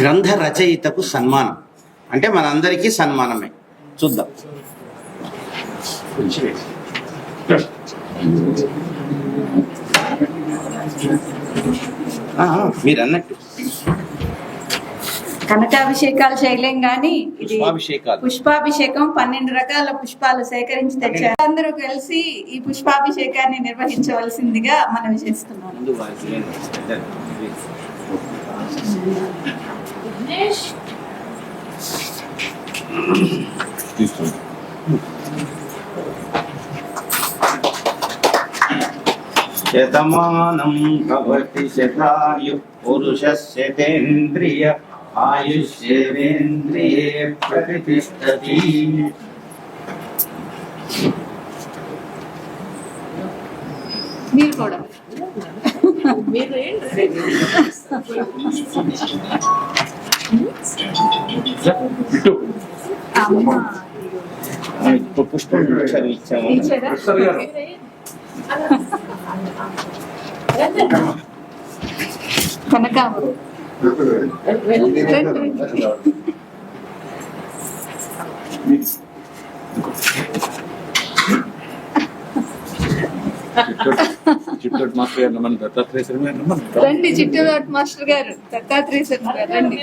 గ్రంథ రచయితకు సన్మానం. అంటే మనందరికీ సన్మానమే. చూద్దాం. మీరు అన్నట్టు కనకాభిషేకాలు చేయలేం గాని ఇది. పుష్పాభిషేకం పన్నెండు రకాల పుష్పాలు సేకరించి తెచ్చారు. అందరూ కలిసి ఈ పుష్పాభిషేకాన్ని నిర్వహించవలసిందిగా మనవి చేస్తున్నాను. ఏంటి? శతమానం భవతి శతాయు పురుషస్యతేంద్రియ ఆయుష్యేంద్రియే ప్రతిష్టతి మీరు కూడా అమ్మ. పుష్పం ఒకసారి ఇచ్చాము ఇచ్చారా? కనకాంబరం రండి. చిట్టోటి మాస్టర్ గారు నమ్మని దత్తాత్రేయ శర్మ గారు రండి చిట్టూరు మాస్టర్ గారు దత్తాత్రేయ శర్మ గారు రండి.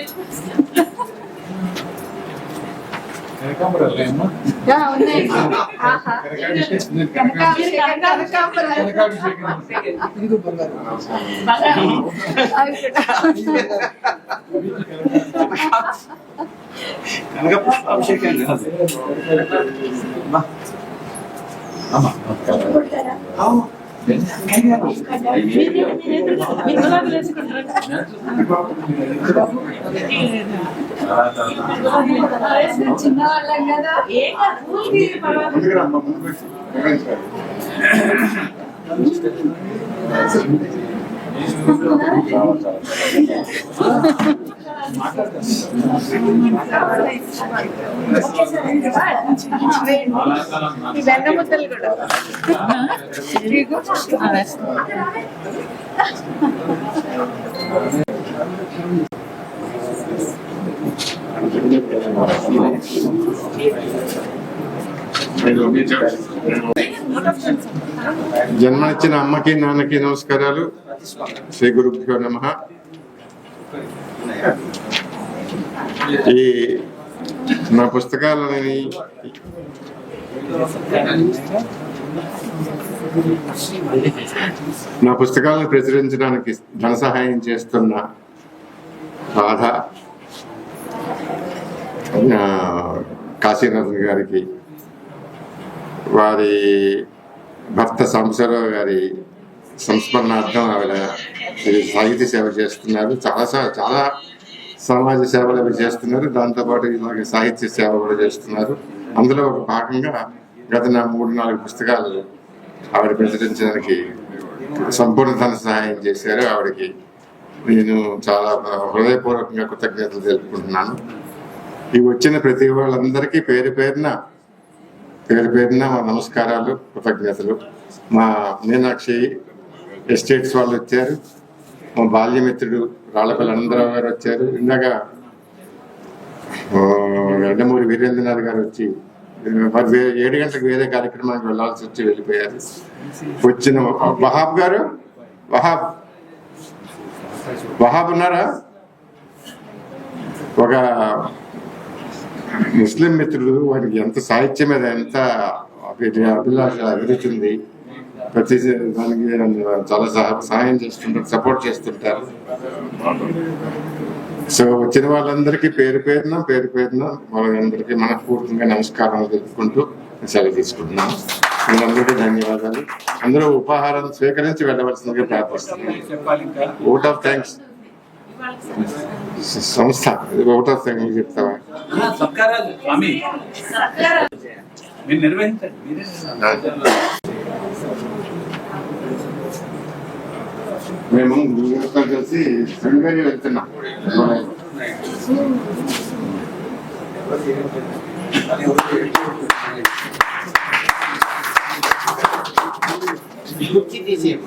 అమ్మా ఆ, ఉన్నాయి ఆహా. కనకాభిషేకం, కనకాంబరం. అవి కూడా. కనుక పుష్పాభిషేకం కాదు అమ్మా అవును. చిన్నవాళ్ళం కదా ఈ వెన్న ముద్దలు కూడా జన్మనిచ్చిన అమ్మకి నాన్నకి నమస్కారాలు. శ్రీ గురుభ్యో నమ. ఈ నా పుస్తకాలని నా పుస్తకాలను ప్రచురించడానికి ధన సహాయం చేస్తున్న రాధ కాశీనాథన్ గారికి వారి భర్త సాంబశివరావు గారి సంస్మరణార్థం ఆవిడ సాహిత్య సేవ చేస్తున్నారు. చాలా చాలా సమాజ సేవలు అవి చేస్తున్నారు. దాంతోపాటు ఇలాగే సాహిత్య సేవ కూడా చేస్తున్నారు. అందులో ఒక భాగంగా గత నా మూడు నాలుగు పుస్తకాలు ఆవిడ ప్రచురించడానికి సంపూర్ణ ధన సహాయం చేశారు. ఆవిడకి నేను చాలా హృదయపూర్వకంగా కృతజ్ఞతలు తెలుపుకుంటున్నాను. ఈ వచ్చిన ప్రతి వాళ్ళందరికీ పేరు పేరున పేరు పేరున మా నమస్కారాలు కృతజ్ఞతలు. మా మీనాక్షి ఎస్టేట్స్ వాళ్ళు వచ్చారు. మా బాల్యమిత్రుడు రాళ్ళపల్లి అనంతరావు గారు వచ్చారు. ఇందాక ఎండమూరి వీరేంద్రనాథ్ గారు వచ్చి మరి వే- ఏడు గంటలకు వేరే కార్యక్రమానికి వెళ్ళాల్సి వచ్చి వెళ్ళిపోయారు. వచ్చిన వహాబ్ గారు వహాబ్ వహాబ్ ఉన్నారా? ఒక ముస్లిం మిత్రులు వాడికి ఎంత సాహిత్యం మీద ఎంత అభిలాష అభిరుచి ఉంది ప్రతి దానికి చాలా సహ- సహాయం చేస్తుంటారు సపోర్ట్ చేస్తుంటారు. సో వచ్చిన వాళ్ళందరికీ పేరు పేరున పేరు పేరున వాళ్ళందరికీ మనస్ఫూర్తిగా నమస్కారాలు తెలుపుకుంటూ సెలవు తీసుకుంటున్నాను అందరికీ ధన్యవాదాలు. అందరూ ఉపాహారం స్వీకరించి వెళ్ళవలసిందిగా ఇంకా ఓట్ ఆఫ్ థ్యాంక్స్ సంస్థ ఓట్ ఆఫ్ థ్యాంక్స్ చెప్తావా? సత్కారాలు స్వామి. మీరు నిర్వహించండి మేము గురువులతో కలిసి శృంగేరి వెళ్తున్నాం కుర్చీ తీసేయండి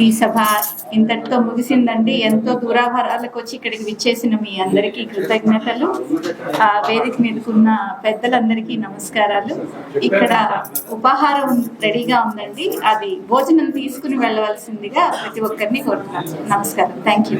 ఈ సభ ఇంతటితో ముగిసిందండి. ఎంతో దూరాభారాలకు వచ్చి ఇక్కడికి విచ్చేసిన మీ అందరికీ కృతజ్ఞతలు. ఆ వేదిక మీదకున్న పెద్దలందరికీ నమస్కారాలు. ఇక్కడ ఉపాహారం రెడీగా ఉందండి. అది భోజనం తీసుకుని వెళ్ళవలసిందిగా ప్రతి ఒక్కరిని కోరుతున్నాను. నమస్కారం. Thank you.